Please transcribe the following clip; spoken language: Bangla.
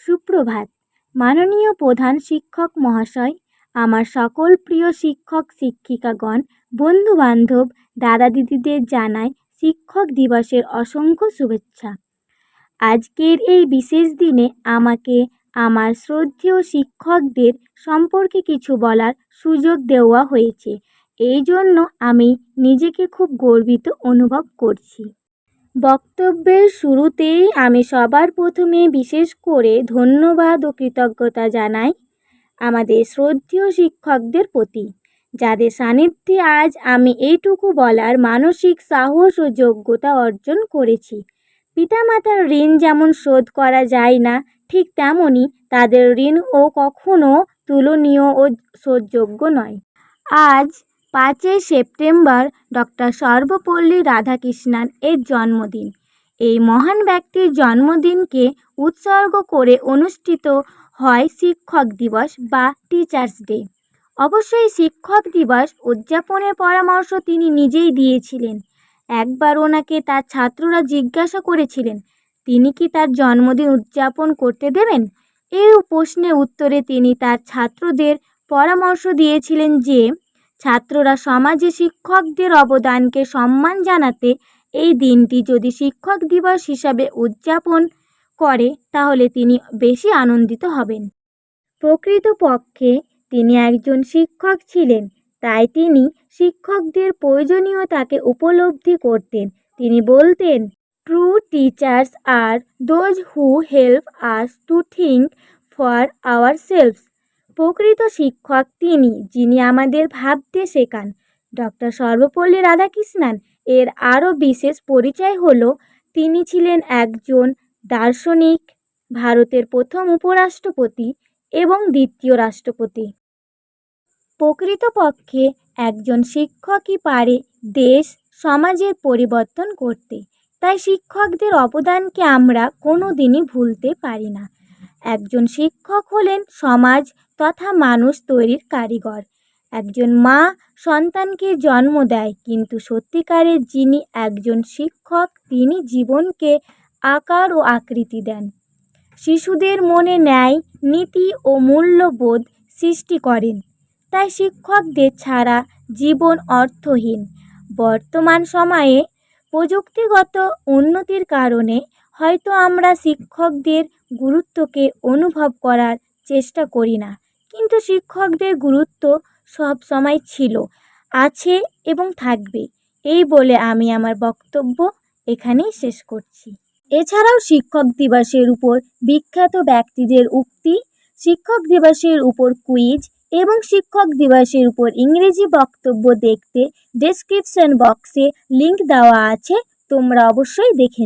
সুপ্রভাত। মাননীয় প্রধান শিক্ষক মহাশয়, আমার সকল প্রিয় শিক্ষক, শিক্ষিকাগণ, বন্ধুবান্ধব দাদা দিদিদের জানাই শিক্ষক দিবসের অসংখ্য শুভেচ্ছা। আজকের এই বিশেষ দিনে আমাকে আমার শ্রদ্ধেয় শিক্ষকদের সম্পর্কে কিছু বলার সুযোগ দেওয়া হয়েছে। এই জন্য আমি নিজেকে খুব গর্বিত অনুভব করছি। বক্তব্যের শুরুতেই আমি সবার প্রথমে বিশেষ করে ধন্যবাদ ও কৃতজ্ঞতা জানাই আমাদের শ্রদ্ধেয় শিক্ষকদের প্রতি, যাদের সান্নিধ্যে আজ আমি এইটুকু বলার মানসিক সাহস ও যোগ্যতা অর্জন করেছি। পিতামাতার ঋণ যেমন শোধ করা যায় না, ঠিক তেমনই তাদের ঋণও কখনো তুলনীয় ও শোধযোগ্য নয়। আজ পাঁচই সেপ্টেম্বর ডক্টর সর্বপল্লী রাধাকৃষ্ণান এর জন্মদিন। এই মহান ব্যক্তির জন্মদিনকে উৎসর্গ করে অনুষ্ঠিত হয় শিক্ষক দিবস বা টিচার্স ডে। অবশ্যই শিক্ষক দিবস উদযাপনের পরামর্শ তিনি নিজেই দিয়েছিলেন। একবার ওনাকে তার ছাত্ররা জিজ্ঞাসা করেছিলেন, তিনি কি তার জন্মদিন উদযাপন করতে দেবেন? এই প্রশ্নের উত্তরে তিনি তার ছাত্রদের পরামর্শ দিয়েছিলেন যে ছাত্ররা সমাজে শিক্ষকদের অবদানকে সম্মান জানাতে এই দিনটি যদি শিক্ষক দিবস হিসাবে উদযাপন করে, তাহলে তিনি বেশি আনন্দিত হবেন। প্রকৃতপক্ষে তিনি একজন শিক্ষক ছিলেন, তাই তিনি শিক্ষকদের প্রয়োজনীয়তাকে উপলব্ধি করতেন। তিনি বলতেন true teachers are those who help us to think for our selves প্রকৃত শিক্ষক তিনি, যিনি আমাদের ভাবতে শেখান। ডক্টর সর্বপল্লী রাধাকৃষ্ণান এর আরও বিশেষ পরিচয় হলো, তিনি ছিলেন একজন দার্শনিক, ভারতের প্রথম উপরাষ্ট্রপতি এবং দ্বিতীয় রাষ্ট্রপতি। প্রকৃতপক্ষে একজন শিক্ষকই পারে দেশ, সমাজের পরিবর্তন করতে। তাই শিক্ষকদের অবদানকে আমরা কোনো দিনই ভুলতে পারি না। একজন শিক্ষক হলেন সমাজ তথা মানুষ তৈরির কারিগর। একজন মা সন্তানকে জন্ম দেয়, কিন্তু সত্যিকারের যিনি একজন শিক্ষক, তিনি জীবনকে আকার ও আকৃতি দেন। শিশুদের মনে ন্যায়, নীতি ও মূল্যবোধ সৃষ্টি করেন। তাই শিক্ষকদের ছাড়া জীবন অর্থহীন। বর্তমান সময়ে প্রযুক্তিগত উন্নতির কারণে হয়তো আমরা শিক্ষকদের গুরুত্বকে অনুভব করার চেষ্টা করি না। কিন্তু শিক্ষকদের গুরুত্ব সব সময় ছিল, আছে এবং থাকবে। এই বলে আমি আমার বক্তব্য এখানেই শেষ করছি। এছাড়াও শিক্ষক দিবসের উপর বিখ্যাত ব্যক্তিদের উক্তি, শিক্ষক দিবসের উপর কুইজ এবং শিক্ষক দিবসের উপর ইংরেজি বক্তব্য দেখতে ডেসক্রিপশন বক্সে লিংক দেওয়া আছে, তোমরা অবশ্যই দেখে